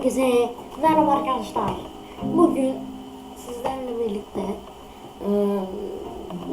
Herkese merhaba arkadaşlar. Bugün sizlerle birlikte e,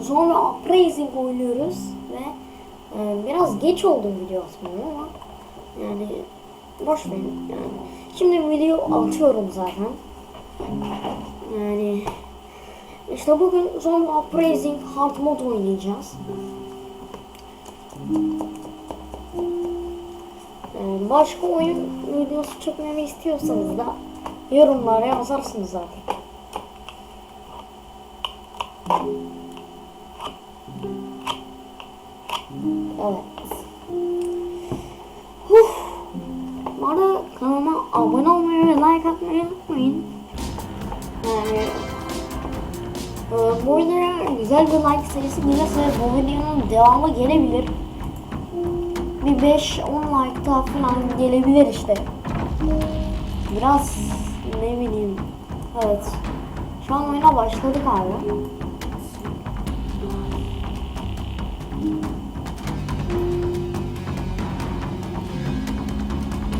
Zombie Uprising oynuyoruz ve e, biraz geç oldu video atmaya ama yani boş verin yani. Şimdi video atıyorum zaten. Yani işte bugün Zombie Uprising Hard Mode oynayacağız. Başka oyun videosu çekmemi istiyorsanız da yorumlara yazarsınız zaten. Evet. Huh. Bu arada kanalıma abone olmayı ve like atmayı unutmayın. Yani e, bu videoya güzel bir like sayısı gelirse bu videonun devamı gelebilir bir 5-10 like daha falan gelebilir işte. Biraz ne bileyim. Evet. Şu an oyuna başladık abi.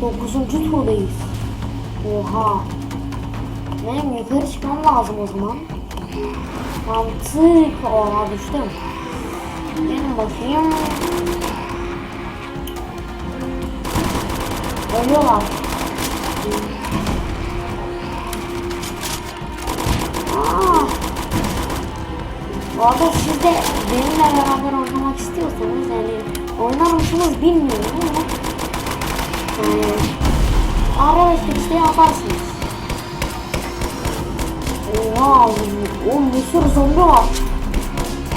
Dokuzuncu turdayız. Oha. Benim yukarı çıkmam lazım o zaman. Mantık. Oha düştüm. Gelin bakayım. Ölüyorlar. Aa. Bu arada siz de benimle beraber oynamak istiyorsanız yani oynar mısınız bilmiyorum ama yani arkadaşlık isteği yaparsınız. Oha oğlum bir sürü zombi var.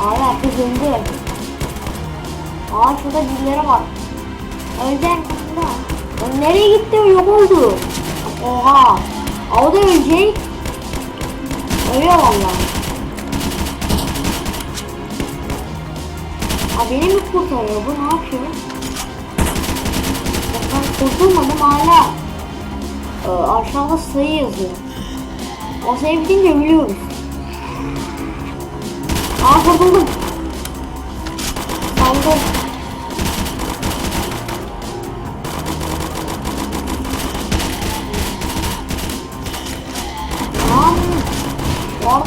Abi herkes öldü. Aa şurada birileri var. Ölecek mi? Nereye gitti yok oldu. Oha. O da ölecek. Ölüyor valla. Beni mi kurtarıyor bu ne yapıyor? Ben kurtulmadım hala. Ee, aşağıda sayı yazıyor. O sayı bitince ölüyoruz. Aa kurtuldum. Saldır.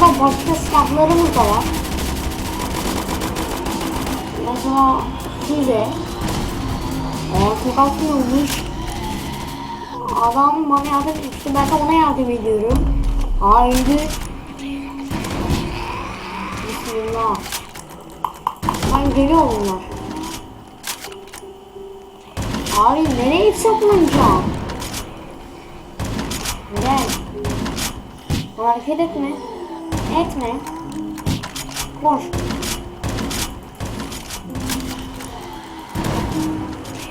Arada başka silahlarımız da var. Mesela size Aa çok atmıyormuş. Adam bana yardım etmişti. Ben de ona yardım ediyorum. Haydi. Bismillah. Ben geliyor bunlar. Abi nereye saklanacağım? Gel. Hareket etme. Etme. Koş.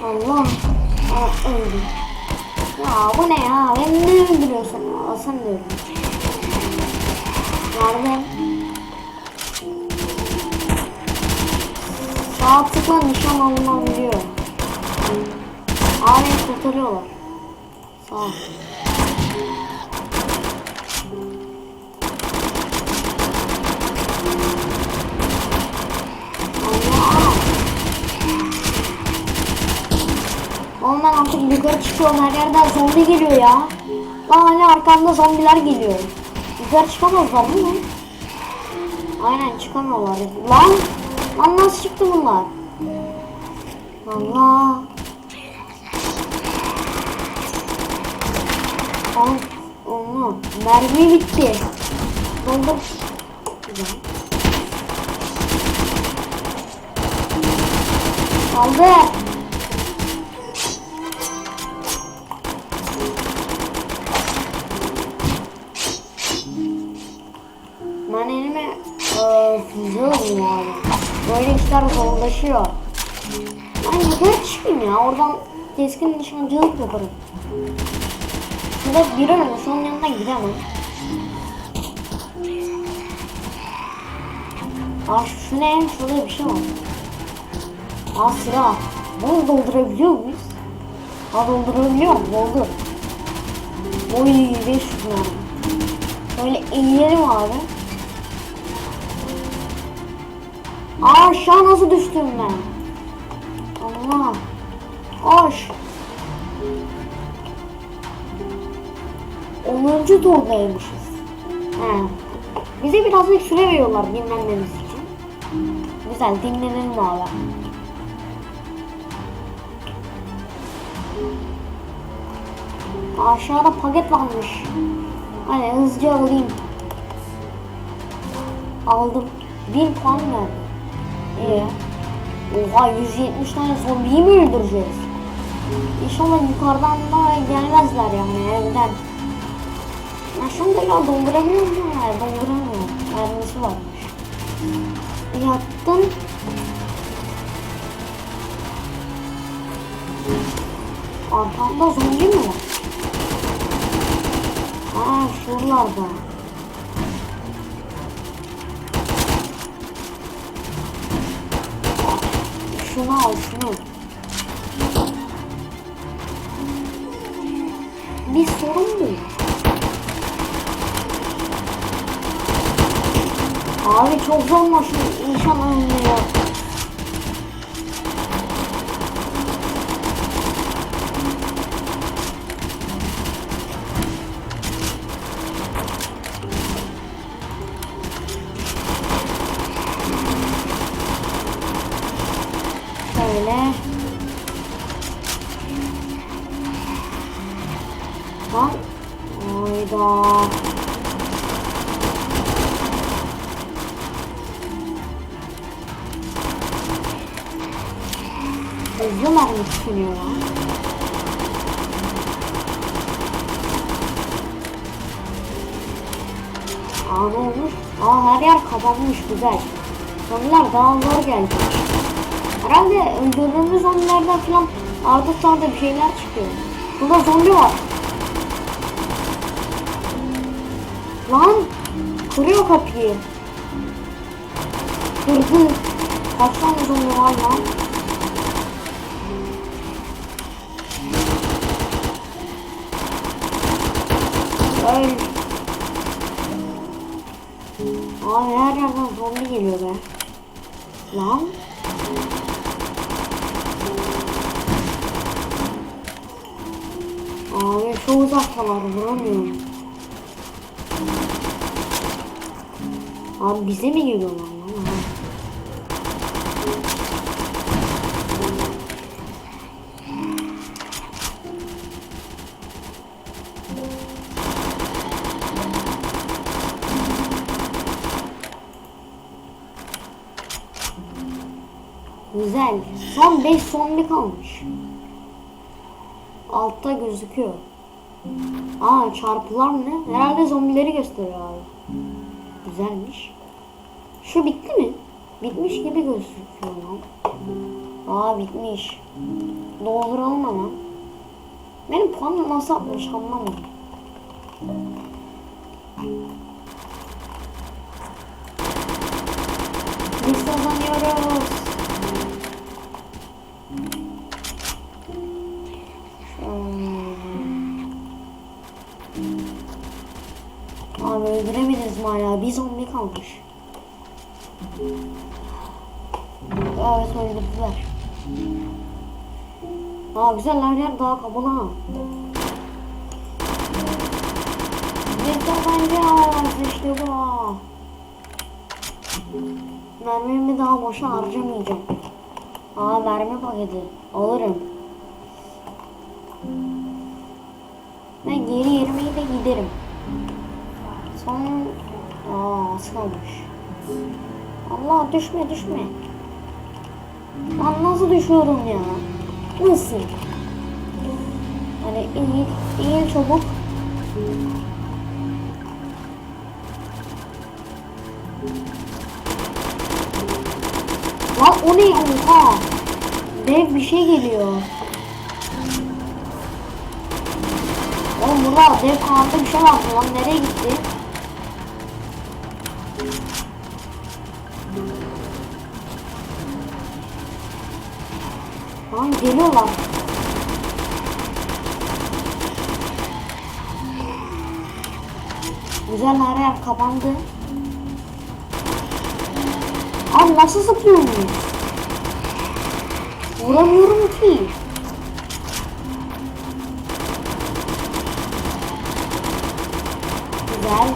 Allah. Aa, öldüm. Ya bu ne ya? Beni ne öldürüyorsun? Aa, sen de öldün. Yardım. Sağ tıkla nişan alınabiliyor. Abi kurtarıyorlar. Sağ ol. Artık yukarı çıkıyorum her yerden zombi geliyor ya. Lan hani arkamda zombiler geliyor. Yukarı çıkamazlar değil mi? Aynen çıkamıyorlar. Lan! Lan nasıl çıktı bunlar? Allah! Lan onu mermi bitti. Güzel. Aldı. Alayım abi. Böyle işler zorlaşıyor. Ben yukarı çıkayım ya. Oradan keskin nişancılık yaparım. Şurada biri ölmüş. Onun yanına gidemem. Aa şu ne? Şurada bir şey var. Aa silah. Bunu doldurabiliyor muyuz? Aa doldurabiliyor mu? Doldur. Oy 500 lira. Böyle eğilelim abi. Aa aşağı nasıl düştüm ben? Allah. Koş. 10. turdaymışız. He. Bize birazcık süre veriyorlar dinlenmemiz için. Güzel dinlenelim abi. Aşağıda paket varmış. Hani hızlıca alayım. Aldım. 1000 puan verdi. İyi. Oha 170 tane zombiyi mi öldüreceğiz? İnşallah yukarıdan da gelmezler yani evden. Ben şunu da ya donduramıyorum ya. Donduramıyorum. Mermisi varmış. Yattım. Arkamda zombi mi var? Ha şuralarda. Şunu al şunu. Bir sorun mu? Abi çok zormuş inşallah ölmüyor. Aa ne olmuş? Aa her yer kapanmış güzel. Zombiler daha zor geldi. Herhalde öldürdüğümüz zombilerden falan ardı sırada bir şeyler çıkıyor. Burada zombi var. Lan kırıyor kapıyı. Kırdı. Kaç tane zombi var lan? Öl. Abi her yerden zombi geliyor be. Lan. Abi çok uzaktalar vuramıyorum. Abi bize mi geliyorlar lan? Ha. Güzel. Son 5 zombi kalmış. Altta gözüküyor. Aa çarpılar ne? Herhalde zombileri gösteriyor abi. Güzelmiş. Şu bitti mi? Bitmiş gibi gözüküyor lan. Aa bitmiş. Dolduralım ama. Benim puanım nasıl atmış anlamadım. Biz kazanıyoruz. Hala? Bir zombi kalmış. Evet öldürdüler. Aa güzel her yer daha kapalı ha. Bir tabanca işte bu. Mermimi daha boşa harcamayacağım. Aa mermi paketi. Alırım. Ben geri yerime de giderim. Son... Aa az kalmış. Allah düşme düşme. Lan nasıl düşüyorum ya? Nasıl? Hani iyi, iyi çabuk. Lan o ne? Oha! Dev bir şey geliyor. Oğlum burada dev kanatlı bir şey vardı lan. Nereye gitti? Lan geliyorlar. Güzel her yer kapandı. Abi nasıl zıplıyorum? Vuramıyorum ki. Abi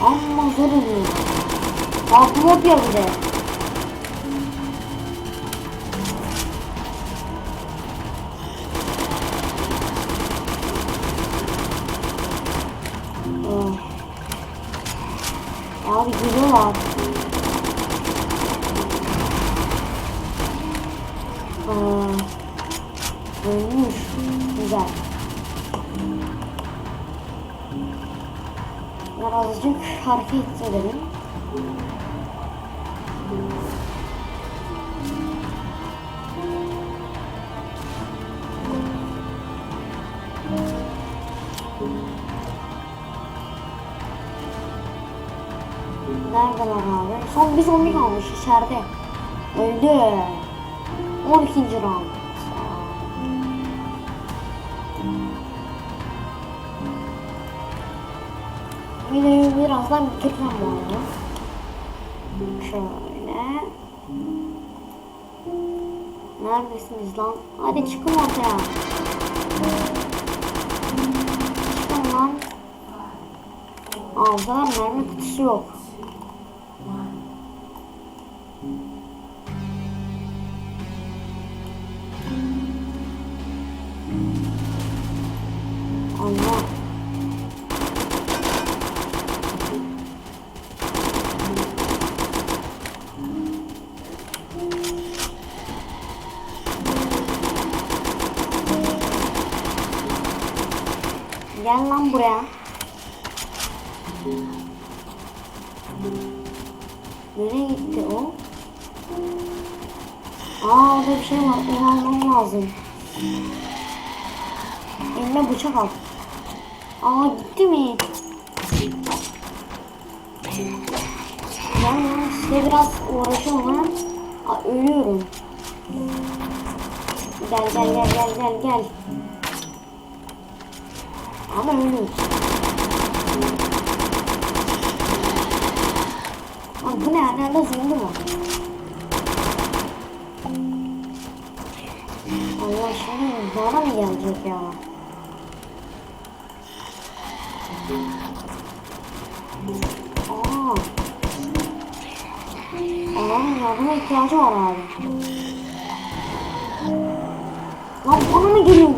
Amma zor oluyor. Altı yapıyor bir de. Oh. Abi geliyorlar. Aa, ölmüş. Güzel. Birazcık hareket edelim. Neredeler abi? Son bir zombi kalmış içeride. Öldü. 12. round. Videoyu birazdan bitireceğim bu arada. Şöyle. Neredesiniz lan? Hadi çıkın ortaya. Çıkın lan. Aa bu mermi kutusu yok. Lan buraya. Nereye gitti o? Aa orada bir şey var. Onu almam lazım. Eline bıçak al. Aa gitti mi? Ben ya size biraz ha. Aa, ölüyorum. Gel gel gel gel gel gel. Ama ölüyoruz. Abi bu ne? Nerede zombi var? Allah şimdi bana mı gelecek ya? Aa. Adamın yardıma ihtiyacı var abi. Lan bana mı geliyorsunuz?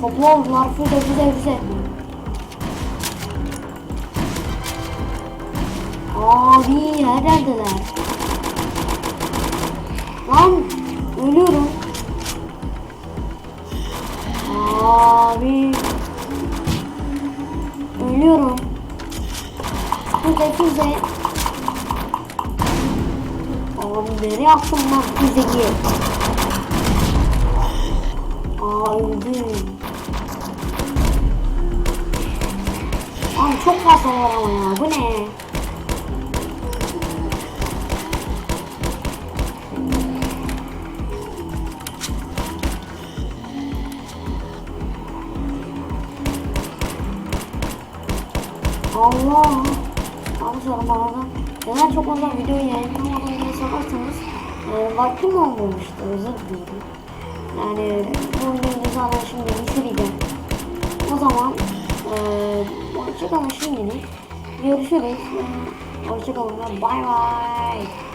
Aa toplu oldular füze füze füze. Abi her yerdeler. Lan ölüyorum. Abi. Ölüyorum. Füze füze. Abi nereye attım lan füzeyi? Aa öldüm. Abi çok fazla var ya. Bu ne? Allah. Abi sorma arada. Neden çok fazla video yayınlamadım diye sorarsanız e, vaktim olmamıştı özür dilerim. Yani bu videoyu zaten şimdi bitireceğim. O zaman hoşçakalın şimdilik. Görüşürüz. Hoşçakalın. Bye bye.